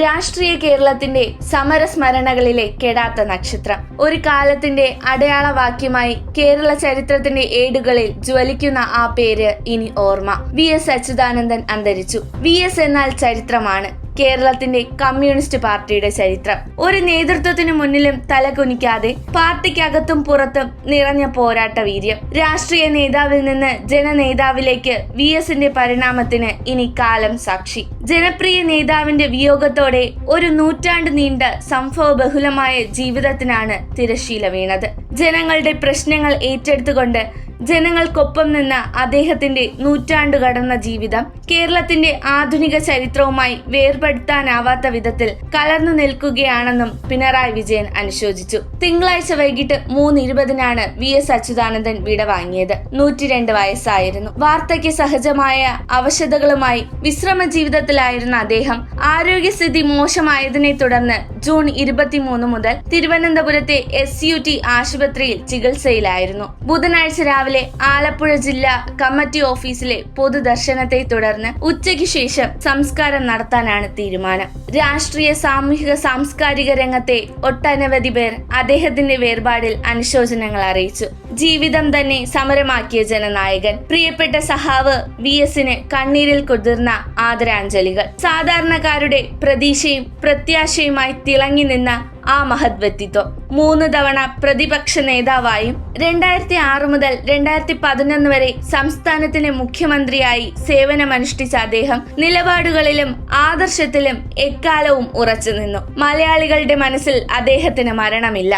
രാഷ്ട്രീയ കേരളത്തിന്റെ സമരസ്മരണകളിലെ കെടാത്ത നക്ഷത്രം. ഒരു കാലത്തിന്റെ അടയാളവാക്യമായി കേരള ചരിത്രത്തിന്റെ ഏടുകളിൽ ജ്വലിക്കുന്ന ആ പേര് ഇനി ഓർമ്മ. വി എസ് അച്യുതാനന്ദൻ അന്തരിച്ചു. വി എസ് എന്നാൽ ചരിത്രമാണ്. കേരളത്തിന്റെ കമ്മ്യൂണിസ്റ്റ് പാർട്ടിയുടെ ചരിത്രം. ഒരു നേതൃത്വത്തിനു മുന്നിലും തലകുനിക്കാതെ പാർട്ടിക്കകത്തും പുറത്തും നിറഞ്ഞ പോരാട്ട വീര്യം. രാഷ്ട്രീയ നേതാവിൽ നിന്ന് ജനനേതാവിലേക്ക് വി എസിന്റെ പരിണാമത്തിന് ഇനി കാലം സാക്ഷി. ജനപ്രിയ നേതാവിന്റെ വിയോഗത്തോടെ ഒരു നൂറ്റാണ്ട് നീണ്ട സംഭവ ബഹുലമായ ജീവിതത്തിനാണ് തിരശീല വീണത്. ജനങ്ങളുടെ പ്രശ്നങ്ങൾ ഏറ്റെടുത്തുകൊണ്ട് ജനങ്ങൾക്കൊപ്പം നിന്ന അദ്ദേഹത്തിന്റെ നൂറ്റാണ്ടു കടന്ന ജീവിതം കേരളത്തിന്റെ ആധുനിക ചരിത്രവുമായി വേർപെടുത്താനാവാത്ത വിധത്തിൽ കലർന്നു നിൽക്കുകയാണെന്നും പിണറായി വിജയൻ അനുശോചിച്ചു. തിങ്കളാഴ്ച വൈകിട്ട് മൂന്ന് ഇരുപതിനാണ് വി എസ് അച്യുതാനന്ദൻ വിട വാങ്ങിയത്. നൂറ്റിരണ്ട് വയസ്സായിരുന്നു. വാർത്തയ്ക്ക് സഹജമായ അവശതകളുമായി വിശ്രമ ജീവിതത്തിലായിരുന്ന അദ്ദേഹം ആരോഗ്യസ്ഥിതി മോശമായതിനെ തുടർന്ന് ജൂൺ ഇരുപത്തിമൂന്ന് മുതൽ തിരുവനന്തപുരത്തെ എസ് യു ടി ആശുപത്രിയിൽ ചികിത്സയിലായിരുന്നു. ബുധനാഴ്ച രാവിലെ ആലപ്പുഴ ജില്ലാ കമ്മിറ്റി ഓഫീസിലെ പൊതുദർശനത്തെ തുടർന്ന് ഉച്ചയ്ക്ക് ശേഷം സംസ്കാരം നടത്താനാണ് തീരുമാനം. രാഷ്ട്രീയ സാമൂഹിക സാംസ്കാരിക രംഗത്തെ ഒട്ടനവധി പേർ അദ്ദേഹത്തിന്റെ വേർപാടിൽ അനുശോചനങ്ങൾ അറിയിച്ചു. ജീവിതം തന്നെ സമരമാക്കിയ ജനനായകൻ. പ്രിയപ്പെട്ട സഹാവ് വി എസിന് കണ്ണീരിൽ കുതിർന്ന ആദരാഞ്ജലികൾ. സാധാരണക്കാരുടെ പ്രതീക്ഷയും പ്രത്യാശയുമായി തിളങ്ങി നിന്ന ആ മഹത് മൂന്ന് തവണ പ്രതിപക്ഷ നേതാവായും രണ്ടായിരത്തി ആറ് മുതൽ രണ്ടായിരത്തി പതിനൊന്ന് വരെ സംസ്ഥാനത്തിന് മുഖ്യമന്ത്രിയായി സേവനമനുഷ്ഠിച്ച അദ്ദേഹം നിലപാടുകളിലും ആദർശത്തിലും എക്കാലവും ഉറച്ചു നിന്നു മലയാളികളുടെ മനസ്സിൽ അദ്ദേഹത്തിന് മരണമില്ല.